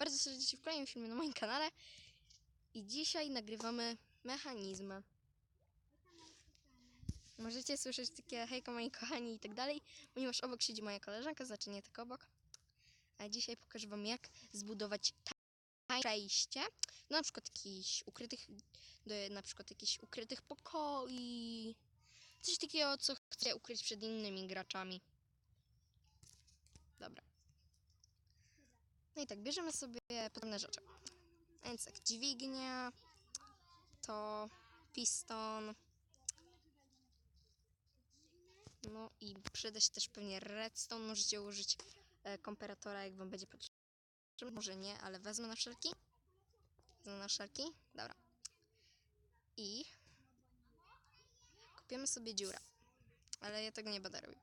bardzo serdecznie w kolejnym filmie na moim kanale. I dzisiaj nagrywamy mechanizmy. Możecie słyszeć takie hejka moi kochani i tak dalej, ponieważ obok siedzi moja koleżanka, znaczy nie tak obok. A dzisiaj pokażę wam jak zbudować przejście do na przykład jakichś ukrytych, do na przykład jakichś ukrytych pokoi. Coś takiego, co chcecie ukryć przed innymi graczami. Dobra. No i tak, bierzemy sobie potrzebne rzeczy. Więc tak, dźwignia, to piston. No i przyda się też pewnie redstone. Możecie użyć e, komparatora, jak wam będzie potrzebny. Może nie, ale wezmę na wszelki. Wezmę na wszelki. Dobra. I kupiemy sobie dziurę. Ale ja tego nie będę robił.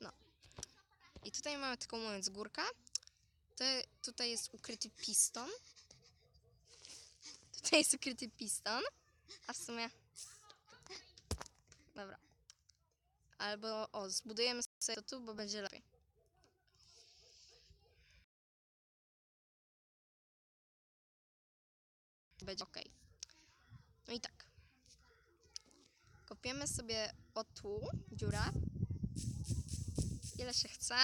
No. I tutaj mamy taką mówiąc górkę. To, tutaj jest ukryty piston. Tutaj jest ukryty piston. A w sumie. Dobra. Albo o, zbudujemy sobie to tu, bo będzie lepiej. Będzie ok. No i tak. Kopiemy sobie o tu dziurę. Ile się chce.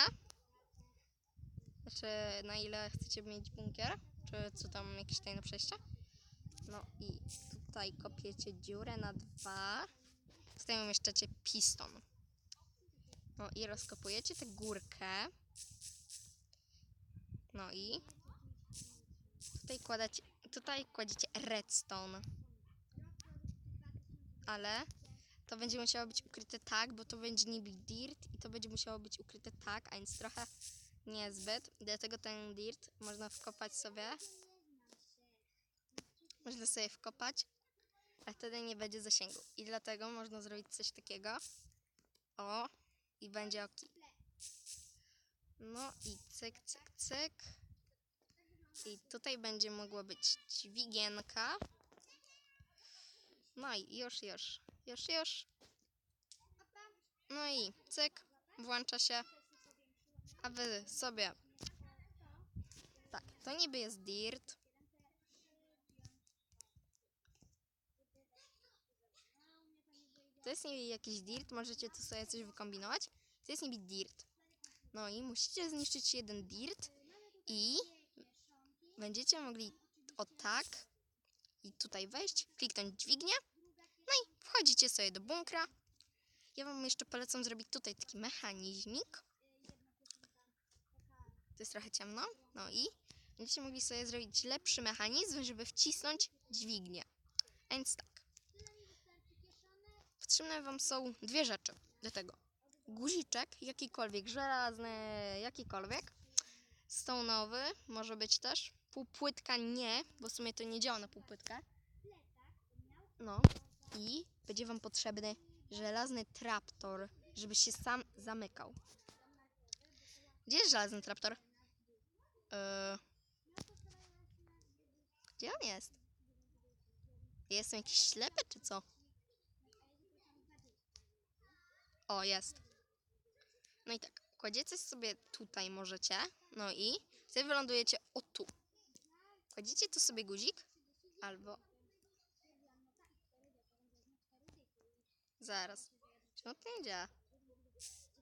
Znaczy, na ile chcecie mieć bunkier? Czy co tam, jakieś tajne przejście? No i tutaj kopiecie dziurę na dwa. Tutaj umieszczacie piston. No i rozkopujecie tę górkę. No i tutaj kładacie, tutaj kładziecie redstone. Ale to będzie musiało być ukryte tak, bo to będzie niby dirt i to będzie musiało być ukryte tak, a więc trochę niezbyt. Dlatego ten dirt można wkopać sobie. Można sobie wkopać, a wtedy nie będzie zasięgu. I dlatego można zrobić coś takiego. O, i będzie ok. No i cyk, cyk, cyk. I tutaj będzie mogła być dźwigienka. No i już, już, już, już. No i cyk, włącza się. A sobie. Tak, to niby jest dirt. To jest niby jakiś dirt, możecie tu sobie coś wykombinować. To jest niby dirt. No i musicie zniszczyć jeden dirt i będziecie mogli o tak i tutaj wejść, kliknąć dźwignię, no i wchodzicie sobie do bunkra. Ja wam jeszcze polecam zrobić tutaj taki mechanizmik. To jest trochę ciemno. No i będziecie mogli sobie zrobić lepszy mechanizm, żeby wcisnąć dźwignię. Więc tak. Potrzebne wam są dwie rzeczy do tego. Guziczek, jakikolwiek, żelazny, jakikolwiek. Stone'owy może być też. Półpłytka nie, bo w sumie to nie działa na półpłytkę. No i będzie wam potrzebny żelazny traptor, żeby się sam zamykał. Gdzie jest żelazny traptor? Eee, gdzie on jest? Jestem jakiś ślepy, czy co? O, jest. No i tak, kładziecie sobie tutaj możecie, no i wtedy wylądujecie o tu. Kładziecie tu sobie guzik, albo... Zaraz. Czemu to nie działa?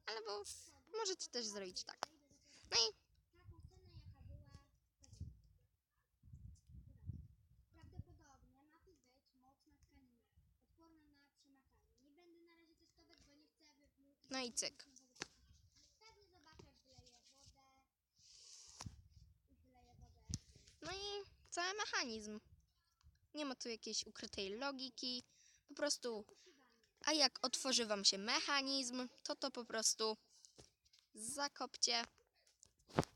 Albo możecie też zrobić tak. No i Prawdopodobnie ma tu być mocna tkanina, odporna na przemakanie. Nie będę na razie testować, bo nie chcę wywrócić. No i cyk. No i cały mechanizm. Nie ma tu jakiejś ukrytej logiki. Po prostu, a jak otworzy Wam się mechanizm, to to po prostu zakopcie,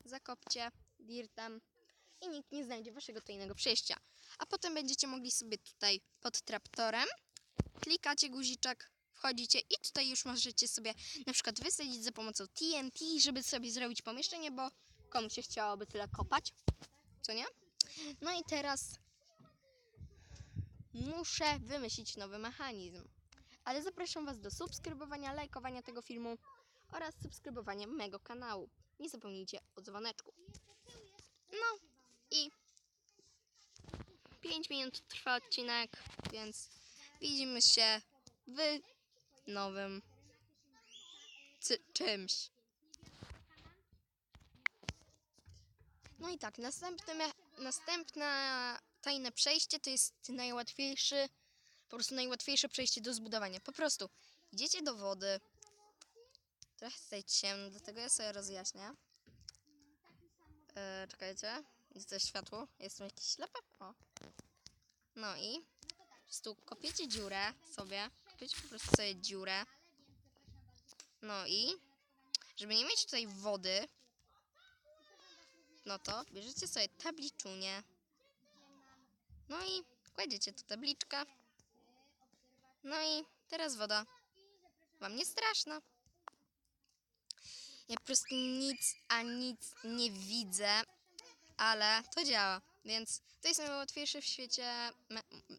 zakopcie dirtem i nikt nie znajdzie Waszego tajnego przejścia. A potem będziecie mogli sobie tutaj pod traptorem, klikacie guziczek, wchodzicie i tutaj już możecie sobie na przykład wysadzić za pomocą TNT, żeby sobie zrobić pomieszczenie, bo komu się chciałoby tyle kopać, co nie? No i teraz muszę wymyślić nowy mechanizm. Ale zapraszam Was do subskrybowania, lajkowania tego filmu oraz subskrybowania mego kanału. Nie zapomnijcie o dzwoneczku. No i 10 minut trwa odcinek, więc widzimy się w nowym czymś. No i tak, następne, następne tajne przejście to jest najłatwiejszy, po prostu najłatwiejsze przejście do zbudowania. Po prostu idziecie do wody. Trochę tutaj ciemno, dlatego ja sobie rozjaśnię. E, czekajcie, widzę światło. Jestem jakiś ślepy? O. No i po prostu kopiecie dziurę sobie. Kopiecie po prostu sobie dziurę. No i żeby nie mieć tutaj wody, no to bierzecie sobie tabliczunię. No i kładziecie tu tabliczkę. No i teraz woda. Wam nie straszna. Ja po prostu nic, a nic nie widzę, ale to działa. Więc to jest najłatwiejszy w świecie,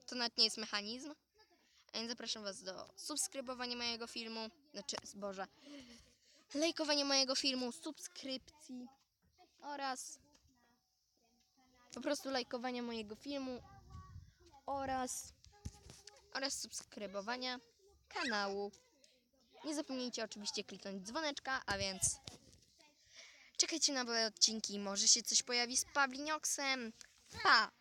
to nawet nie jest mechanizm. A więc zapraszam Was do subskrybowania mojego filmu, znaczy, Boże, lajkowania mojego filmu, subskrypcji oraz po prostu lajkowania mojego filmu oraz oraz subskrybowania kanału. Nie zapomnijcie oczywiście kliknąć dzwoneczka, a więc czekajcie na nowe odcinki. Może się coś pojawi z Pawlinioksem. Pa!